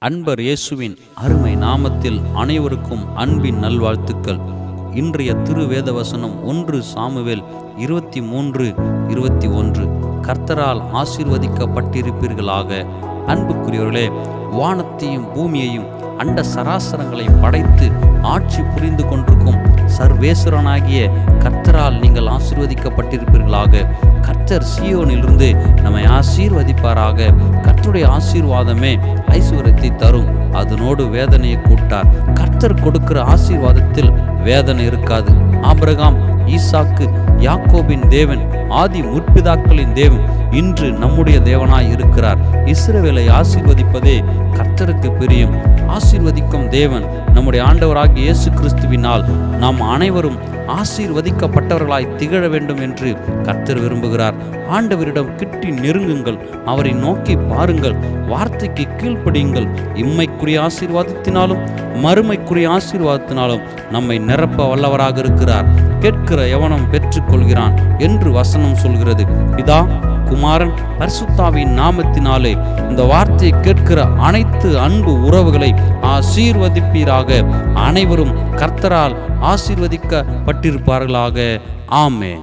அன்பர் இயேசுவின் அருமை நாமத்தில் அனைவருக்கும் அன்பின் நல்வாழ்த்துக்கள். இன்றைய திருவேத வசனம் ஒன்று சாமுவேல் இருபத்தி மூன்று இருபத்தி ஒன்று. கர்த்தரால் ஆசீர்வதிக்கப்பட்டிருப்பீர்களாக. அன்புக்குரியவர்களே வானத்தையும் பூமியையும் அண்ட சராசரங்களை படைத்து ஆட்சி புரிந்து கொண்டிருக்கும் சர்வேஸ்வரனாகிய கர்த்தரால் நீங்கள் ஆசீர்வதிக்கப்பட்டிருப்பீர்களாக. கர்த்தர் சியோனிலிருந்து நம்மை ஆசீர்வதிப்பாராக. கர்த்தருடைய ஆசீர்வாதமே ஐஸ்வர்யத்தை தரும். அதனோடு வேதனையை கூட்டார். கர்த்தர் கொடுக்கிற ஆசீர்வாதத்தில் வேதனை இருக்காது. ஆபிரகாம் ஈசாக்கு யாக்கோபின் தேவன் ஆதி முற்பிதாக்களின் தேவன் இன்று நம்முடைய தேவனாய் இருக்கிறார். இஸ்ரவேலை ஆசீர்வதிப்பதே கர்த்தருக்கு பிரியும். ஆசீர்வதிக்கும் தேவன் நம்முடைய ஆண்டவராகிய இயேசு கிறிஸ்துவினால் நாம் அனைவரும் ஆசீர்வதிக்கப்பட்டவர்களாய் திகழ வேண்டும் என்று கர்த்தர் விரும்புகிறார். ஆண்டவரிடம் கிட்டி நெருங்குங்கள் அவரை நோக்கி பாருங்கள் வார்த்தைக்கு கீழ்ப்படியுங்கள். இம்மைக்குரிய ஆசீர்வாதத்தினாலும் மறுமைக்குரிய ஆசீர்வாதத்தினாலும் நம்மை நிரப்ப வல்லவராக இருக்கிறார். கேட்கிற எவனும் பெற்றுக்கொள்கிறான் என்று வசனம் சொல்கிறது. பிதா குமாரன் பரிசுத்தாவின் நாமத்தினாலே இந்த வார்த்தையை கேட்கிற அனைத்து அன்பு உறவுகளை ஆசீர்வதிப்பீராக. அனைவரும் கர்த்தரால் ஆசீர்வதிக்கப்பட்டிருப்பார்களாக. ஆமே